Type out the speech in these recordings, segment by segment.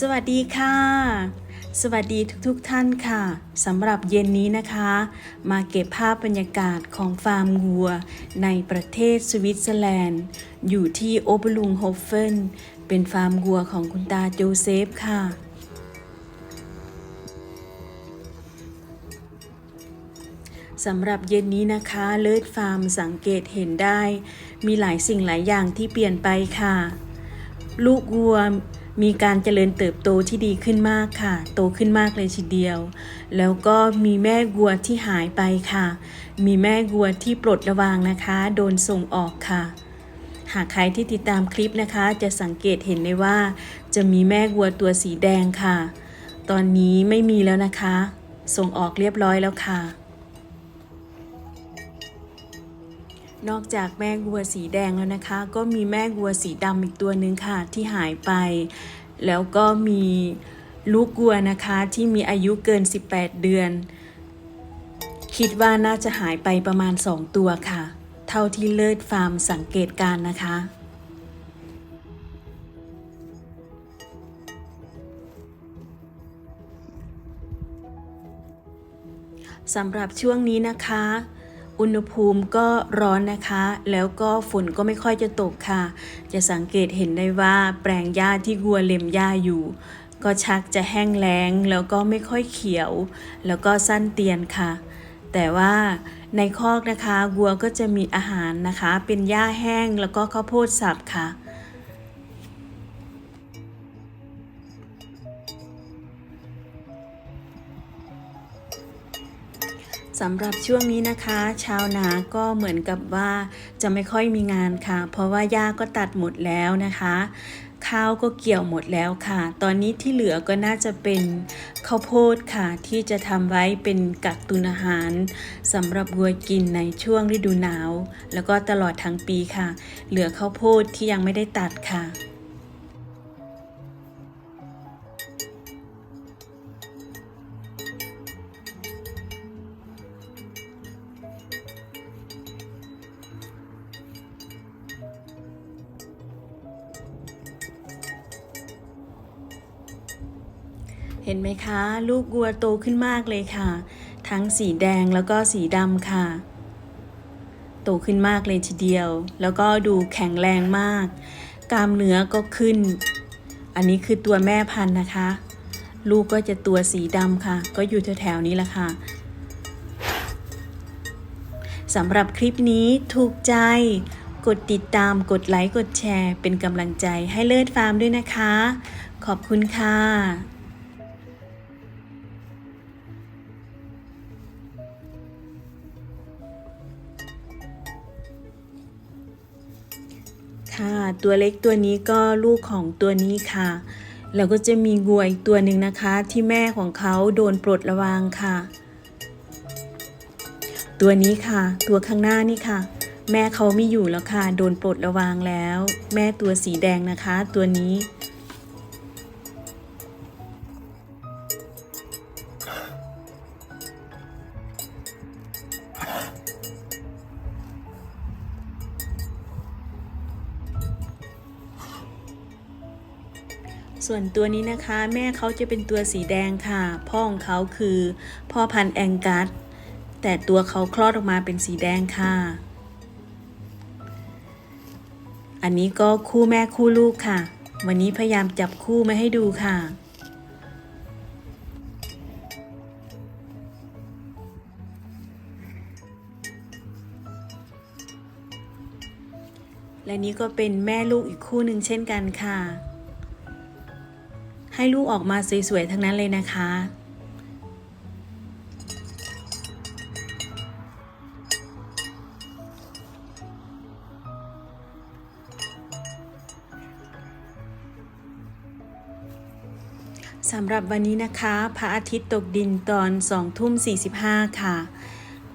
สวัสดีค่ะ สวัสดีทุกๆทท่านค่ะสำหรับเย็นนี้นะคะ มาเก็บภาพบรรยากาศของฟาร์มวัว ในประเทศสวิตเซอร์แลนด์ อยู่ที่โอเบลุงโฮเฟนเป็นฟาร์มวัวของคุณตาโจเซฟค่ะสำหรับเย็นนี้นะคะเลิศฟาร์มสังเกตเห็นได้ มีหลายสิ่งหลายอย่างที่เปลี่ยนไปค่ะ ลูกวัว มีการเจริญเติบโตที่ดีขึ้นมากค่ะ โตขึ้นมากเลยทีเดียว แล้วก็มีแม่วัวที่หายไปค่ะ มีแม่วัวที่ปลดระวางนะคะ โดนส่งออกค่ะ หากใครที่ติดตามคลิปนะคะ จะสังเกตเห็นได้ว่า จะมีแม่วัวตัวสีแดงค่ะ ตอนนี้ไม่มีแล้วนะคะ ส่งออกเรียบร้อยแล้วค่ะ นอกจากแม่วัวสีแดงแล้วนะคะ ก็มีแม่วัวสีดำอีกตัวหนึ่งค่ะที่หายไป แล้วก็มีลูกวัวนะคะที่มีอายุเกิน 18 เดือน คิดว่าน่าจะหายไปประมาณ 2 ตัวค่ะ เท่าที่เลิศฟาร์มสังเกตการนะคะสำหรับช่วงนี้นะคะ อุณหภูมิก็ร้อนนะคะ แล้วก็ฝนก็ไม่ค่อยจะตกค่ะ จะสังเกตเห็นได้ว่าแปลงหญ้าที่วัวเล็มหญ้าอยู่ ก็ชักจะแห้งแล้ง แล้วก็ไม่ค่อยเขียว แล้วก็สั้นเตียนค่ะ แต่ว่าในคอกนะคะวัวก็จะมีอาหารนะคะ เป็นหญ้าแห้งแล้วก็ข้าวโพดสับค่ะ สำหรับช่วงนี้นะคะ ชาวนาก็เหมือนกับว่าจะไม่ค่อยมีงานค่ะ เพราะว่าหญ้าก็ตัดหมดแล้วนะคะ ข้าวก็เกี่ยวหมดแล้วค่ะ ตอนนี้ที่เหลือก็น่าจะเป็นข้าวโพดค่ะ ที่จะทำไว้เป็นกักตุนอาหารสำหรับวัวกินในช่วงฤดูหนาว แล้วก็ตลอดทั้งปีค่ะ เหลือข้าวโพดที่ยังไม่ได้ตัดค่ะ เห็นไหมคะ ลูกวัวโตขึ้นมากเลยค่ะ ทั้งสีแดงแล้วก็สีดำค่ะ โตขึ้นมากเลยทีเดียว แล้วก็ดูแข็งแรงมาก กล้ามเนื้อก็ขึ้น อันนี้คือตัวแม่พันธุ์นะคะ ลูกก็จะตัวสีดำค่ะ ก็อยู่แถวๆนี้แหละค่ะสำหรับคลิปนี้ถูกใจ กดติดตามกดไลค์ กดแชร์ เป็นกำลังใจให้เลิศฟาร์มด้วยนะคะ ขอบคุณค่ะ ค่ะ ตัวเล็กตัวนี้ก็ลูกของตัวนี้ค่ะ แล้วก็จะมีงัวอีกตัวหนึ่งนะคะ ที่แม่ของเขาโดนปลดระวางค่ะ ตัวนี้ค่ะ ตัวข้างหน้านี่ค่ะ แม่เขาไม่อยู่แล้วค่ะ โดนปลดระวางแล้ว แม่ตัวสีแดงนะคะ ตัวนี้ ส่วนตัวนี้นะคะแม่เขาจะเป็นตัวสีแดงค่ะ พ่อของเขาคือพ่อพันธุ์แองกัสแต่ตัวเขาคลอดออกมาเป็นสีแดงค่ะ อันนี้ก็คู่แม่คู่ลูกค่ะ วันนี้พยายามจับคู่มาให้ดูค่ะและนี้ก็เป็นแม่ลูกอีกคู่หนึ่งเช่นกันค่ะ ให้ลูกออกมาสวยๆทั้งนั้นเลยนะคะ สำหรับวันนี้นะคะพระอาทิตย์ตกดินตอน2ทุ่ม45 ค่ะ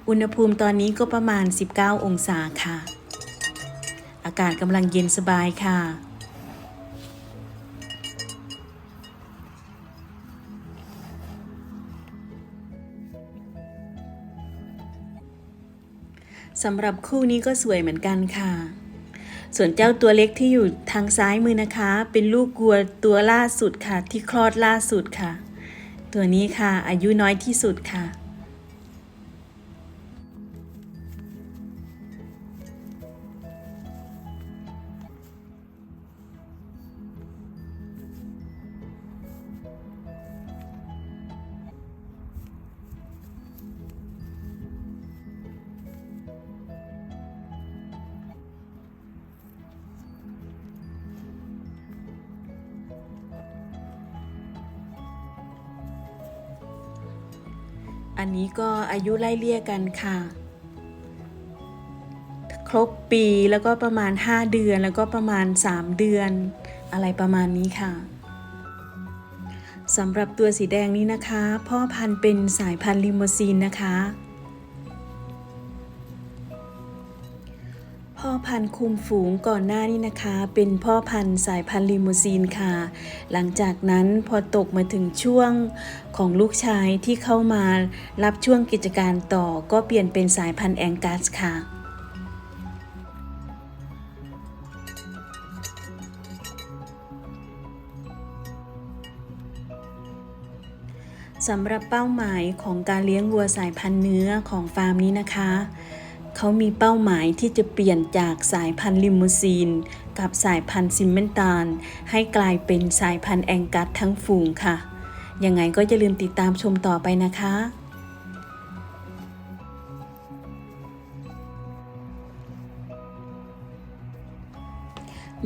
อุณหภูมิตอนนี้ก็ประมาณ 19 องศาค่ะ อากาศกำลังเย็นสบายค่ะ สำหรับคู่นี้ก็สวยเหมือนกันค่ะ ส่วนเจ้าตัวเล็กที่อยู่ทางซ้ายมือนะคะ เป็นลูกวัวตัวล่าสุดค่ะ ที่คลอดล่าสุดค่ะ ตัวนี้ค่ะ อายุน้อยที่สุดค่ะ อันนี้ก็อายุไล่เลี่ยกันค่ะ ครบปีแล้วก็ประมาณ 5 เดือนแล้วก็ประมาณ 3 เดือน อะไรประมาณนี้ค่ะสำหรับตัวสีแดงนี้นะคะ พ่อพันธุ์เป็นสายพันธุ์ลิมูซีนนะคะ พ่อพันธุ์คุมฝูงก่อนหน้านี้นะคะ เป็นพ่อพันธุ์สายพันธุ์ลิมูซีนค่ะ หลังจากนั้นพอตกมาถึงช่วงของลูกชายที่เข้ามารับช่วงกิจการต่อก็เปลี่ยนเป็นสายพันธุ์แองกัสค่ะสำหรับเป้าหมายของการเลี้ยงวัวสายพันธุ์เนื้อของฟาร์มนี้นะคะ เขามีเป้าหมายที่จะเปลี่ยนจากสายพันธุ์ลิมูซีน กับสายพันธุ์ซิมเมนตาล ให้กลายเป็นสายพันธุ์แองกัสทั้งฝูงค่ะ ยังไงก็อย่าลืมติดตามชมต่อไปนะคะ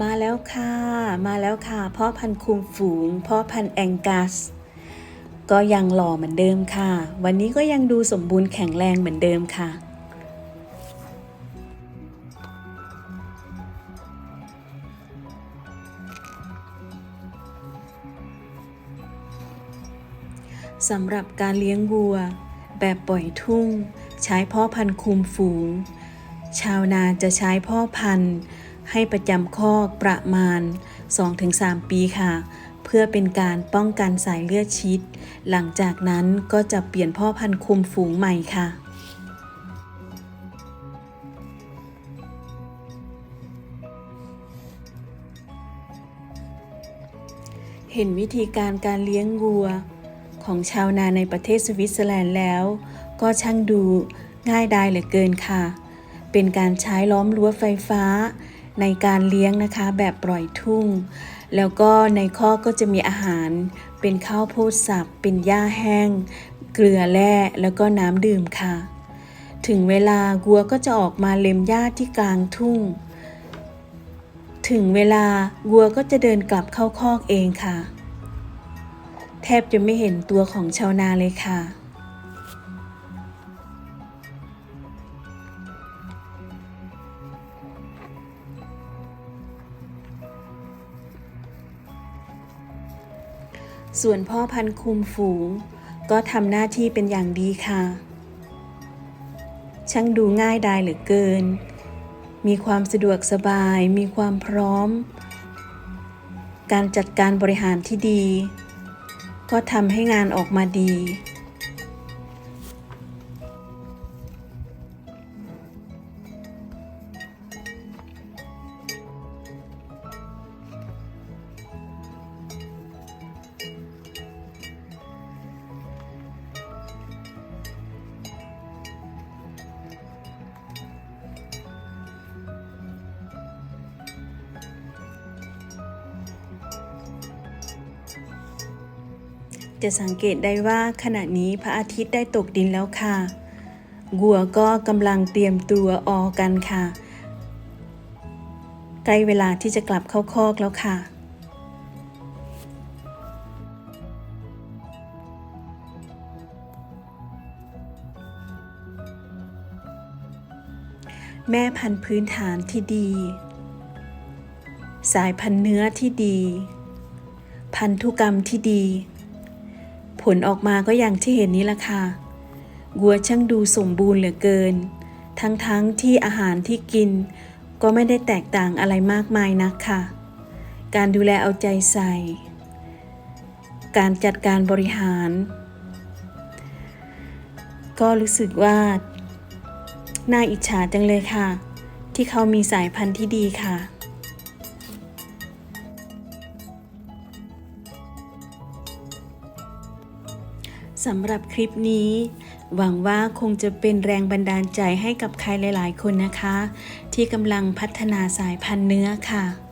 มาแล้วค่ะ มาแล้วค่ะ พ่อพันธุ์คุมฝูง พ่อพันธุ์แองกัส ก็ยังหล่อเหมือนเดิมค่ะ วันนี้ก็ยังดูสมบูรณ์แข็งแรงเหมือนเดิมค่ะ สำหรับการเลี้ยงวัว แบบปล่อยทุ่ง ใช้พ่อพันธุ์คุมฝูง ชาวนาจะใช้พ่อพันธุ์ ให้ประจำคอกประมาณ 2-3 ปีค่ะ เพื่อเป็นการป้องกันสายเลือดชิด หลังจากนั้นก็จะเปลี่ยนพ่อพันธุ์คุมฝูงใหม่ค่ะเห็นวิธีการการเลี้ยงวัว ของชาวนาในประเทศสวิตเซอร์แลนด์แล้ว ก็ช่างดูง่ายดายเหลือเกินค่ะ เป็นการใช้ล้อมรั้วไฟฟ้า ในการเลี้ยงนะคะแบบปล่อยทุ่ง แล้วก็ในข้อกก็จะมีอาหาร เป็นข้าวโพดสับ เป็นหญ้าแห้ง เกลือแร่แล้วก็น้ำดื่มค่ะ ถึงเวลาวัวก็จะออกมาเล็มหญ้าที่กลางทุ่ง ถึงเวลาวัวก็จะเดินกลับเข้าคอกเองค่ะ แทบจะไม่เห็นตัวของชาวนาเลยค่ะ ส่วนพ่อพันคุมฝูง ก็ทำหน้าที่เป็นอย่างดีค่ะ ช่างดูง่ายดายเหลือเกิน มีความสะดวกสบาย มีความพร้อม การจัดการบริหารที่ดี ก็ทำให้งานออกมาดี จะสังเกตได้ว่าขณะนี้พระอาทิตย์ได้ตกดินแล้วค่ะวัวก็กำลังเตรียมตัวออกกันค่ะ ใกล้เวลาที่จะกลับเข้าคอกแล้วค่ะแม่พันธุ์พื้นฐานที่ดี สายพันธุ์เนื้อที่ดี พันธุกรรมที่ดี ผลออกมาก็อย่างที่เห็นนี้ละค่ะวัวช่างดูสมบูรณ์เหลือเกิน ทั้งๆทที่อาหารที่กิน ก็ไม่ได้แตกต่างอะไรมากมายนักค่ะ การดูแลเอาใจใส่ การจัดการบริหาร ก็รู้สึกว่า น่าอิจฉาจังเลยค่ะ ที่เขามีสายพันธุ์ที่ดีค่ะ สำหรับคลิปนี้ หวังว่าคงจะเป็นแรงบันดาลใจให้กับใครหลาย ๆ คนนะคะ ที่กำลังพัฒนาสายพันธุ์เนื้อค่ะ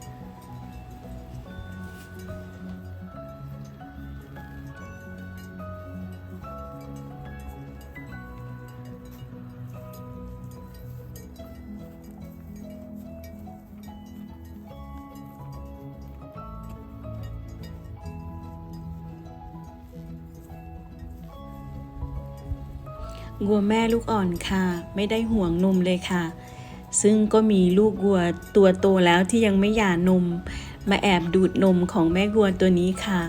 วัวแม่ลูกอ่อนค่ะ ไม่ได้ห่วงนมเลยค่ะ ซึ่งก็มีลูกวัวตัวโตแล้วที่ยังไม่หย่านม มาแอบดูดนมของแม่วัวตัวนี้ค่ะ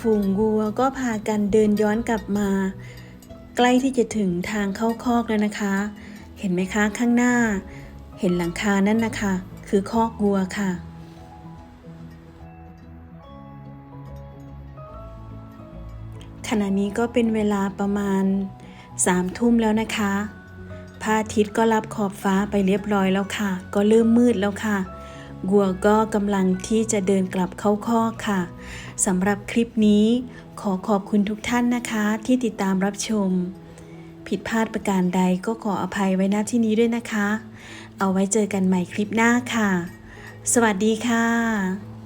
ฝูงวัวก็พากันเดินย้อนกลับมา ใกล้ที่จะถึงทางเข้าคอกแล้วนะคะ เห็นไหมคะข้างหน้า เห็นหลังคานั่นนะคะ คือคอกวัวค่ะ ขณะนี้ก็เป็นเวลาประมาณสามทุ่มแล้วนะคะพระอาทิตย์ก็รับขอบฟ้าไปเรียบร้อยแล้วค่ะ ก็เริ่มมืดแล้วค่ะ วัวก็กำลังที่จะเดินกลับเข้าคอกค่ะสำหรับคลิปนี้ ขอขอบคุณทุกท่านนะคะ ที่ติดตามรับชม ผิดพลาดประการใดก็ขออภัยไว้ณที่นี้ด้วยนะคะ เอาไว้เจอกันใหม่คลิปหน้าค่ะ สวัสดีค่ะ